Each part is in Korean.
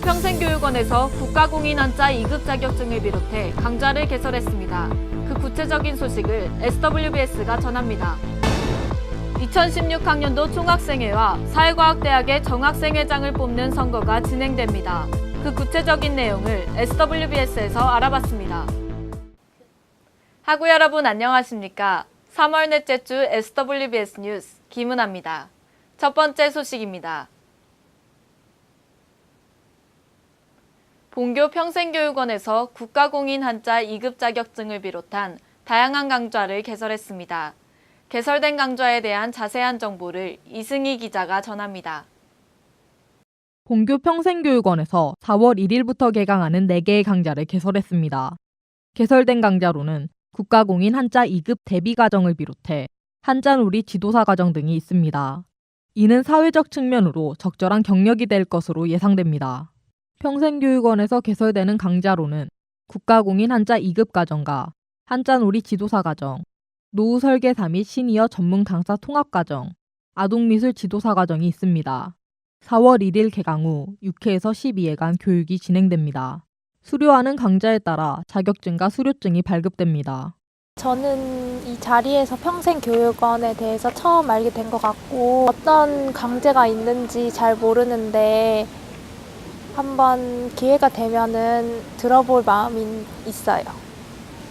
평생교육원에서 국가공인 한자 2급 자격증을 비롯해 강좌를 개설했습니다. 그 구체적인 소식을 SWBS가 전합니다. 2016학년도 총학생회와 사회과학대학의 정학생회장을 뽑는 선거가 진행됩니다. 그 구체적인 내용을 SWBS에서 알아봤습니다. 하구 여러분 안녕하십니까? 3월 넷째 주 SWBS 뉴스 김은아입니다. 첫 번째 소식입니다. 본교 평생교육원에서 국가공인 한자 2급 자격증을 비롯한 다양한 강좌를 개설했습니다. 개설된 강좌에 대한 자세한 정보를 이승희 기자가 전합니다. 본교 평생교육원에서 4월 1일부터 개강하는 4개의 강좌를 개설했습니다. 개설된 강좌로는 국가공인 한자 2급 대비 과정을 비롯해 한자놀이 지도사 과정 등이 있습니다. 이는 사회적 측면으로 적절한 경력이 될 것으로 예상됩니다. 평생교육원에서 개설되는 강좌로는 국가공인 한자 2급 과정과 한자놀이 지도사 과정, 노후 설계사 및 시니어 전문 강사 통합 과정, 아동미술 지도사 과정이 있습니다. 4월 1일 개강 후 6회에서 12회간 교육이 진행됩니다. 수료하는 강좌에 따라 자격증과 수료증이 발급됩니다. 저는 이 자리에서 평생교육원에 대해서 처음 알게 된 것 같고 어떤 강제가 있는지 잘 모르는데 한번 기회가 되면은 들어볼 마음이 있어요.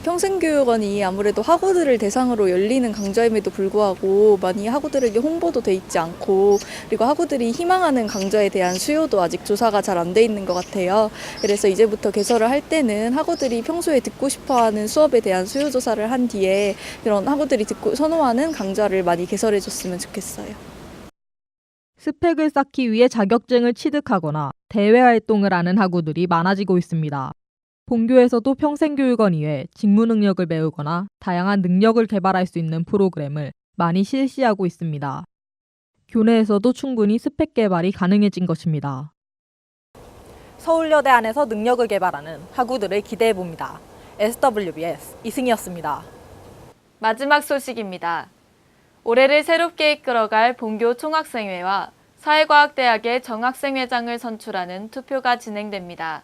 평생교육원이 아무래도 학우들을 대상으로 열리는 강좌임에도 불구하고 많이 학우들에게 홍보도 돼 있지 않고 그리고 학우들이 희망하는 강좌에 대한 수요도 아직 조사가 잘 안 돼 있는 것 같아요. 그래서 이제부터 개설을 할 때는 학우들이 평소에 듣고 싶어하는 수업에 대한 수요 조사를 한 뒤에 그런 학우들이 듣고 선호하는 강좌를 많이 개설해 줬으면 좋겠어요. 스펙을 쌓기 위해 자격증을 취득하거나 대외 활동을 하는 학우들이 많아지고 있습니다. 본교에서도 평생교육원 이외 직무 능력을 배우거나 다양한 능력을 개발할 수 있는 프로그램을 많이 실시하고 있습니다. 교내에서도 충분히 스펙 개발이 가능해진 것입니다. 서울여대 안에서 능력을 개발하는 학우들을 기대해 봅니다. SWBS 이승이었습니다. 마지막 소식입니다. 올해를 새롭게 이끌어갈 본교 총학생회와 사회과학대학의 정학생회장을 선출하는 투표가 진행됩니다.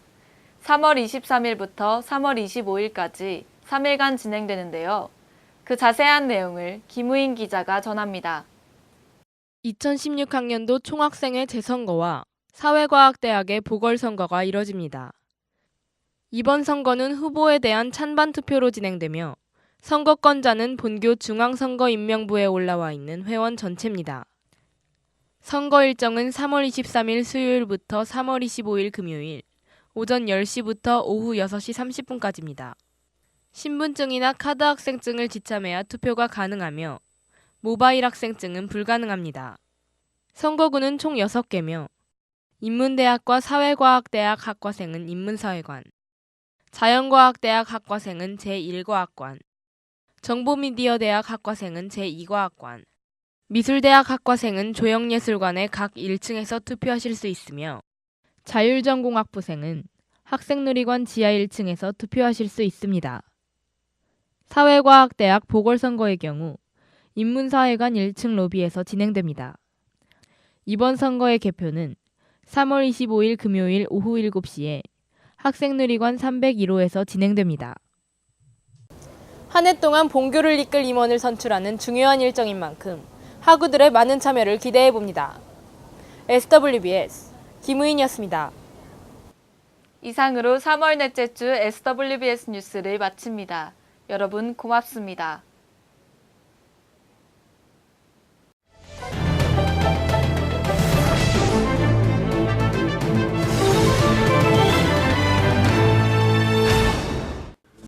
3월 23일부터 3월 25일까지 3일간 진행되는데요. 그 자세한 내용을 김우인 기자가 전합니다. 2016학년도 총학생회 재선거와 사회과학대학의 보궐선거가 이뤄집니다. 이번 선거는 후보에 대한 찬반 투표로 진행되며 선거권자는 본교 중앙선거인명부에 올라와 있는 회원 전체입니다. 선거 일정은 3월 23일 수요일부터 3월 25일 금요일 오전 10시부터 오후 6시 30분까지입니다. 신분증이나 카드 학생증을 지참해야 투표가 가능하며 모바일 학생증은 불가능합니다. 선거구는 총 6개며 인문대학과 사회과학대학 학과생은 인문사회관, 자연과학대학 학과생은 제1과학관, 정보미디어대학 학과생은 제2과학관, 미술대학 학과생은 조형예술관의 각 1층에서 투표하실 수 있으며 자율전공학부생은 학생누리관 지하 1층에서 투표하실 수 있습니다. 사회과학대학 보궐선거의 경우 인문사회관 1층 로비에서 진행됩니다. 이번 선거의 개표는 3월 25일 금요일 오후 7시에 학생누리관 301호에서 진행됩니다. 한 해 동안 본교를 이끌 임원을 선출하는 중요한 일정인 만큼 학우들의 많은 참여를 기대해 봅니다. SWBS 김우인이었습니다. 이상으로 3월 넷째 주 SWBS 뉴스를 마칩니다. 여러분 고맙습니다.